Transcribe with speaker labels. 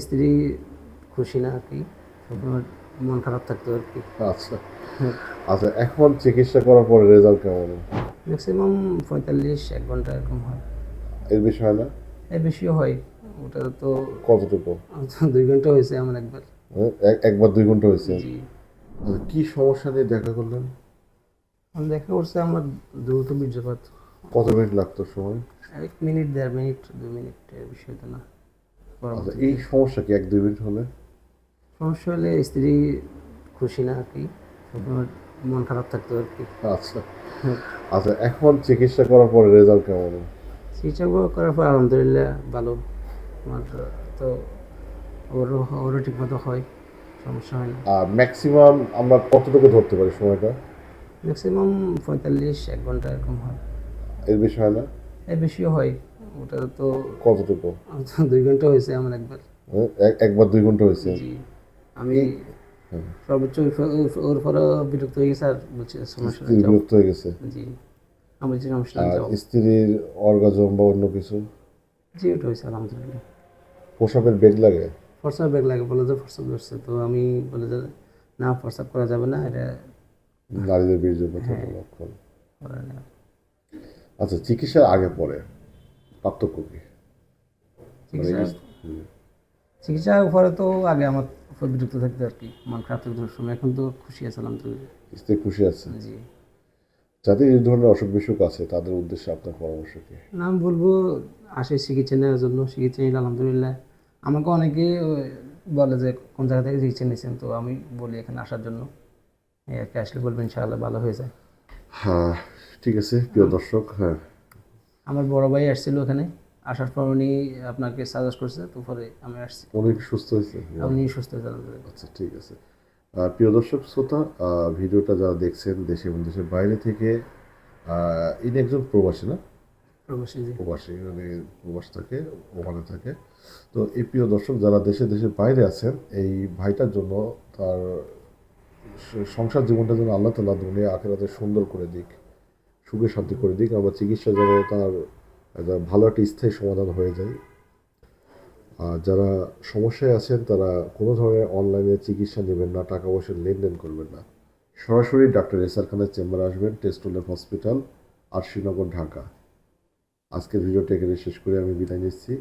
Speaker 1: স্ত্রী খুশি না আর কি মন খারাপ থাকতো আর কি।
Speaker 2: আচ্ছা। আচ্ছা এখন চিকিৎসা করার পরে রেজাল্ট কেমন?
Speaker 1: ম্যাক্সিমাম পঁয়তাল্লিশ এক ঘণ্টা এরকম হয়।
Speaker 2: এর বেশি হয় না?
Speaker 1: এর বেশিও হয়। ওটা তো
Speaker 2: কতটুকু?
Speaker 1: দুই ঘণ্টা হয়েছে আমার একবার।
Speaker 2: হ্যাঁ, এক- একবার দুই ঘণ্টা হয়েছে? আচ্ছা, কি সমস্যা নিয়ে দেখা করলেন?
Speaker 1: আমি দেখা করছে আমার দ্রুত বীর্যপাত।
Speaker 2: কত মিনিট লাগতো সময়?
Speaker 1: এক মিনিট দেড় মিনিট দুই মিনিট এর বিষয় তো না।
Speaker 2: এই সমস্যা কি এক দুই মিনিট হলে?
Speaker 1: সমস্যা হলে স্ত্রী খুশি না আর কি। মন খারাপ থাকতো আর কি।
Speaker 2: আচ্ছা। আচ্ছা এখন চিকিৎসা করার পরে রেজাল্ট কেমন?
Speaker 1: চিকিৎসা করার পর আলহামদুলিল্লাহ ভালো। আমার তো ওরও ওরও ঠিকমতো হয় সমস্যা হয় না।
Speaker 2: আর ম্যাক্সিমাম আমরা কতটুকু ধরতে পারি সময়টা?
Speaker 1: ম্যাক্সিমাম পঁয়তাল্লিশ এক ঘণ্টা এরকম হয়।
Speaker 2: এর বিষয় না?
Speaker 1: এর বেশিও হয়। ওটা তো
Speaker 2: কতটুকু?
Speaker 1: দুই ঘণ্টা হয়েছে আমার একবার।
Speaker 2: হ্যাঁ, এক- একবার দুই ঘণ্টা হয়েছে?
Speaker 1: জি। আমি
Speaker 2: হ্যাঁ।
Speaker 1: সর্বোচ্চ ওর পরে বিরক্ত হয়ে গেছে আর বলছি সমস্যা।
Speaker 2: বিরক্ত হয়ে গেছে?
Speaker 1: জি। আমি বলছি সমস্যা
Speaker 2: স্ত্রীর অর্গাজম বা অন্য কিছু?
Speaker 1: জি ওটা হয়েছে আলহামদুলিল্লাহ।
Speaker 2: পোশাকের বেগ লাগে?
Speaker 1: ফর্সাপ ব্যাগ লাগে বলে যে ফর্সাপ ধরছে। তো আমি বলে যে না ফর্সাপ করা যাবে না এটা
Speaker 2: নারীদের বীর্যপাতের লক্ষণ আচ্ছা চিকিৎসার আগে পরে? পার্থক্য কি মানে
Speaker 1: চিকিৎসা চিকিৎসার পরে তো আগে আমার খুব বিরক্ত থাকতো আর কি মন খারাপ থাকতো সময় এখন তো খুশি আছে আলহামদুলিল্লাহ
Speaker 2: স্ত্রী খুশি আছে?
Speaker 1: জি।
Speaker 2: যাদের এই ধরনের অসুখ বিসুখ আছে তাদের উদ্দেশ্যে আপনার পরামর্শ কি?
Speaker 1: না আমি বলব আসে চিকিৎসা নেওয়ার জন্য চিকিৎসা নিলে আলহামদুলিল্লাহ। আমাকে অনেকে বলে যে কোন জায়গা থেকে চিকিৎসা নিয়েছেন? তো আমি বলি এখানে আসার জন্য। এই আর কি আসলে বলবেন ইনশাআল্লাহ ভালো হয়ে যায়।
Speaker 2: হ্যাঁ ঠিক আছে প্রিয় দর্শক হ্যাঁ।
Speaker 1: আমার বড় ভাই আসছিল ওখানে। আসার পর উনি আপনাকে সাজেস্ট করছে তো পরে আমি আসছি।
Speaker 2: অনেক সুস্থ হয়েছে?
Speaker 1: উনি সুস্থ হয়ে যাবেন
Speaker 2: আচ্ছা ঠিক আছে। প্রিয় দর্শক শ্রোতা ভিডিওটা যারা দেখছেন দেশে এবং দেশের বাইরে থেকে ইনি একজন প্রবাসী না?
Speaker 1: প্রবাসী
Speaker 2: প্রবাসী মানে প্রবাস থাকে ওখানে থাকে। তো এই প্রিয় দর্শক যারা দেশে দেশের বাইরে আছেন এই ভাইটার জন্য তার সংসার জীবনটা যেন আল্লাহ তাল্লাহ দুনিয়া আখেরাতে সুন্দর করে দিক। সুখে শান্তি করে দিক আমার চিকিৎসা যেন তার ভালো একটা স্থায়ী সমাধান হয়ে যায়। আর যারা সমস্যায় আছেন, তারা কোনো ধরনের অনলাইনে চিকিৎসা নেবেন না, টাকা পয়সা লেনদেন করবেন না। সরাসরি ডাক্তার এসআর খানের চেম্বারে আসবেন টেস্টোলের হসপিটাল আর শ্রীনগর ঢাকা। আজকের ভিডিওটা এখানে শেষ করে আমি বিদায় নিচ্ছি।